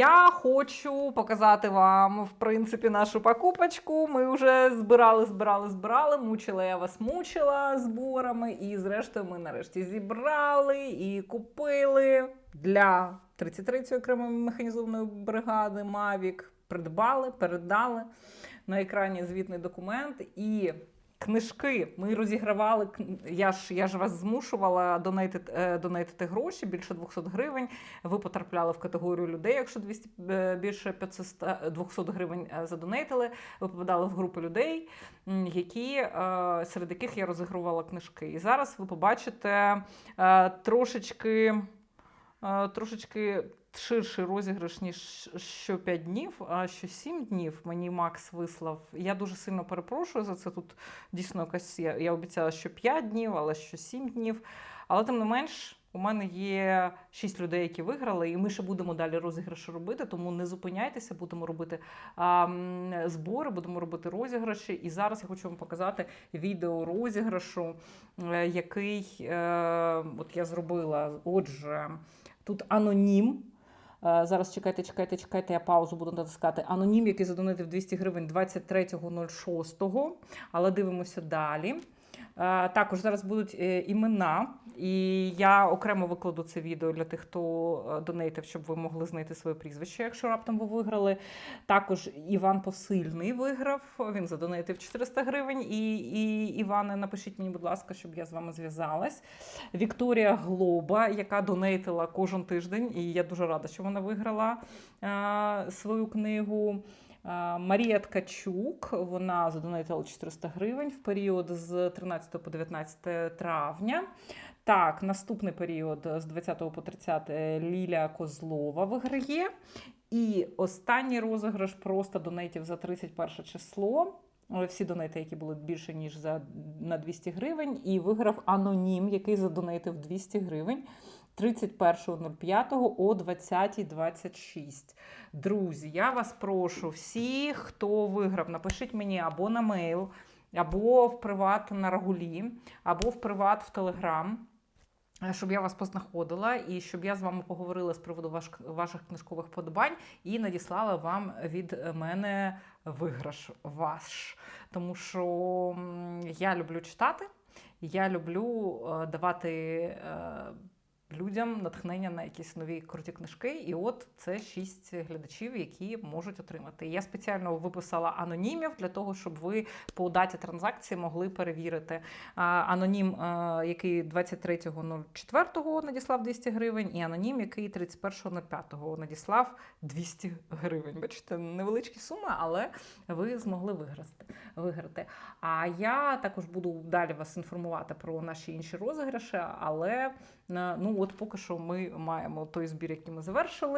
я хочу показати вам, в принципі, нашу покупочку. Ми вже збирали, збирали, збирали. Мучила я вас мучила зборами. І зрештою ми нарешті зібрали і купили для 33-ї окремої механізованої бригади Мавік. Придбали, передали на екрані звітний документ і. Книжки ми розігравали. Я ж я ж вас змушувала донейтити, е, донейтити гроші більше 200 гривень. Ви потрапляли в категорію людей, якщо 200, е, більше 500, 200 гривень е, задонейтили. Ви попадали в групу людей, які серед яких я розігрувала книжки. І зараз ви побачите трошечки. Трошечки ширший розіграш, ніж що 5 днів, а що 7 днів мені Макс вислав. Я дуже сильно перепрошую за це. Тут дійсно якась я, я обіцяла, що 5 днів, але що 7 днів. Але тим не менш, у мене є 6 людей, які виграли, і ми ще будемо далі розіграші робити. Тому не зупиняйтеся, будемо робити а, збори, будемо робити розіграші. І зараз я хочу вам показати відео розіграшу, е, який е, от я зробила. Отже, тут анонім. Е, Зараз чекайте, чекайте, чекайте, я паузу буду натискати. Анонім, який задонатив 200 гривень 23.06. Але дивимося далі. Е, Також зараз будуть е, імена, і я окремо викладу це відео для тих, хто е, донейтив, щоб ви могли знайти своє прізвище, якщо раптом ви виграли. Також Іван Посильний виграв. Він задонейтив 400 гривень. І, і Іване, напишіть мені, будь ласка, щоб я з вами зв'язалась. Вікторія Глоба, яка донейтила кожен тиждень, і я дуже рада, що вона виграла е, свою книгу. Марія Ткачук, вона задонатила 400 гривень в період з 13 по 19 травня. Так, наступний період з 20 по 30 Ліля Козлова виграє. І останній розіграш просто донейтів за 31 число. Е, Всі донейти, які були більше, ніж за на 200 гривень, і виграв анонім, який задонейтив 200 гривень 31.05 о 20.26. Друзі, я вас прошу, всі, хто виграв, напишіть мені або на мейл, або в приват на Рагулі, або в приват в Телеграм. Е, Щоб я вас познаходила і щоб я з вами поговорила з приводу ваш, ваших книжкових подобань і надіслала вам від мене виграш ваш. Тому що я люблю читати, я люблю е, давати е, людям натхнення на якісь нові круті книжки. І от це шість глядачів, які можуть отримати. Я спеціально виписала анонімів для того, щоб ви по даті транзакції могли перевірити. Анонім, е, який 23.04 надіслав 200 гривень, і анонім, який 31.05 надіслав 200 гривень. Бачите, невеличкі суми, але ви змогли виграти. виграти. А я також буду далі вас інформувати про наші інші розіграші, але е, ну от поки що ми маємо той збір, який ми завершили.